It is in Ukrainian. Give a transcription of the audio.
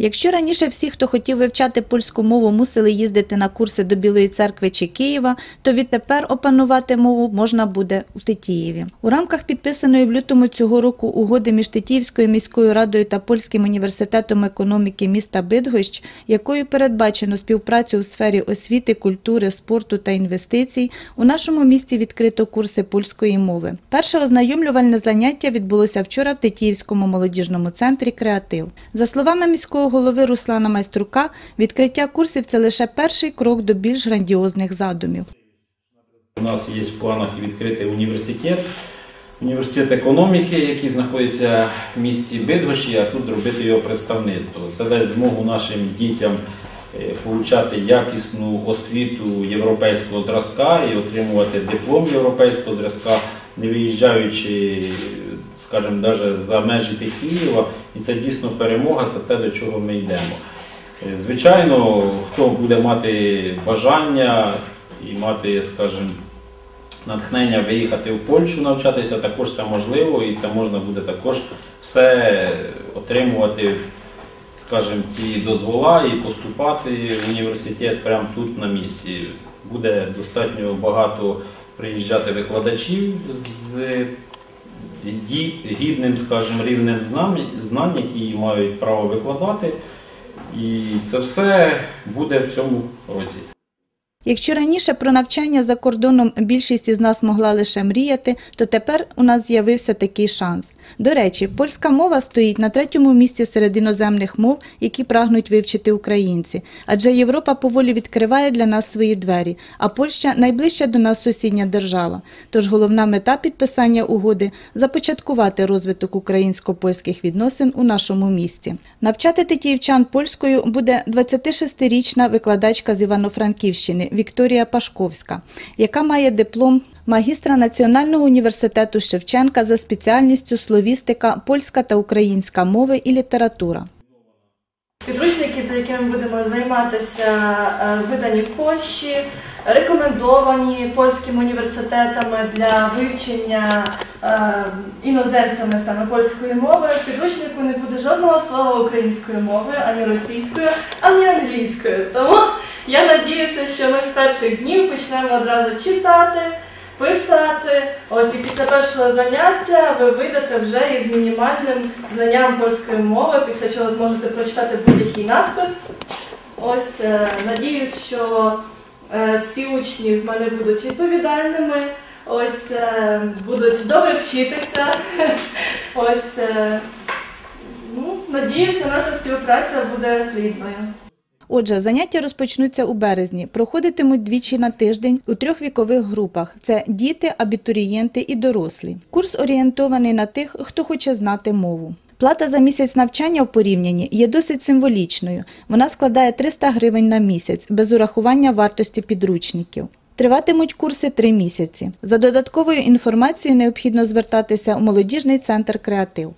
Якщо раніше всі, хто хотів вивчати польську мову, мусили їздити на курси до Білої церкви чи Києва, то відтепер опанувати мову можна буде у Тетіїві. У рамках підписаної в лютому цього року угоди між Тетіївською міською радою та Польським університетом економіки міста Бидгощ, якою передбачено співпрацю у сфері освіти, культури, спорту та інвестицій, у нашому місті відкрито курси польської мови. Перше ознайомлювальне заняття відбулося вчора в Тетіївському молодіжному центрі Креатив. За словами міського голови Руслана Майструка, відкриття курсів це лише перший крок до більш грандіозних задумів. У нас є в планах відкрити університет, університет економіки, який знаходиться в місті Бидгощі, а тут зробити його представництво. Це дасть змогу нашим дітям е, получати якісну освіту європейського зразка і отримувати диплом європейського зразка, не виїжджаючи, скажімо, навіть за межі Києва. І це дійсно перемога, це те, до чого ми йдемо. Е, Звичайно, хто буде мати бажання і мати, скажімо, натхнення виїхати в Польщу навчатися, також це можливо, і це можна буде також все отримувати, скажімо, ці дозвола і поступати в університет прямо тут на місці. Буде достатньо багато приїжджати викладачів з гідним, скажімо, рівнем знань, які мають право викладати. І це все буде в цьому році. Якщо раніше про навчання за кордоном більшість із нас могла лише мріяти, то тепер у нас з'явився такий шанс. До речі, польська мова стоїть на третьому місці серед іноземних мов, які прагнуть вивчити українці. Адже Європа поволі відкриває для нас свої двері, а Польща найближча до нас сусідня держава. Тож головна мета підписання угоди започаткувати розвиток українсько-польських відносин у нашому місті. Навчати тетіївчан польською буде 26-річна викладачка з Івано-Франківщини Вікторія Пашковська, яка має диплом магістра Національного університету Шевченка за спеціальністю словістика, польська та українська мови і література. Підручники, за якими будемо займатися, е, видані в Польщі, рекомендовані польськими університетами для вивчення е, іноземцями саме польської мови. В підручнику не буде жодного слова української мови, ані російської, ані англійської. Тому я надіюся, що ми з перших днів почнемо одразу читати. Писати, ось і після першого заняття ви вийдете вже із мінімальним знанням польської мови, після чого зможете прочитати будь-який надпис. Ось е, надіюсь, що всі учні в мене будуть відповідальними, ось е, будуть добре вчитися. Ось е, ну, надіюся, наша співпраця буде плідною. Отже, заняття розпочнуться у березні, проходитимуть двічі на тиждень у трьох вікових групах: це діти, абітурієнти і дорослі. Курс орієнтований на тих, хто хоче знати мову. Плата за місяць навчання в порівнянні є досить символічною. Вона складає 300 гривень на місяць без урахування вартості підручників. Триватимуть курси три місяці. За додатковою інформацією необхідно звертатися у молодіжний центр Креатив.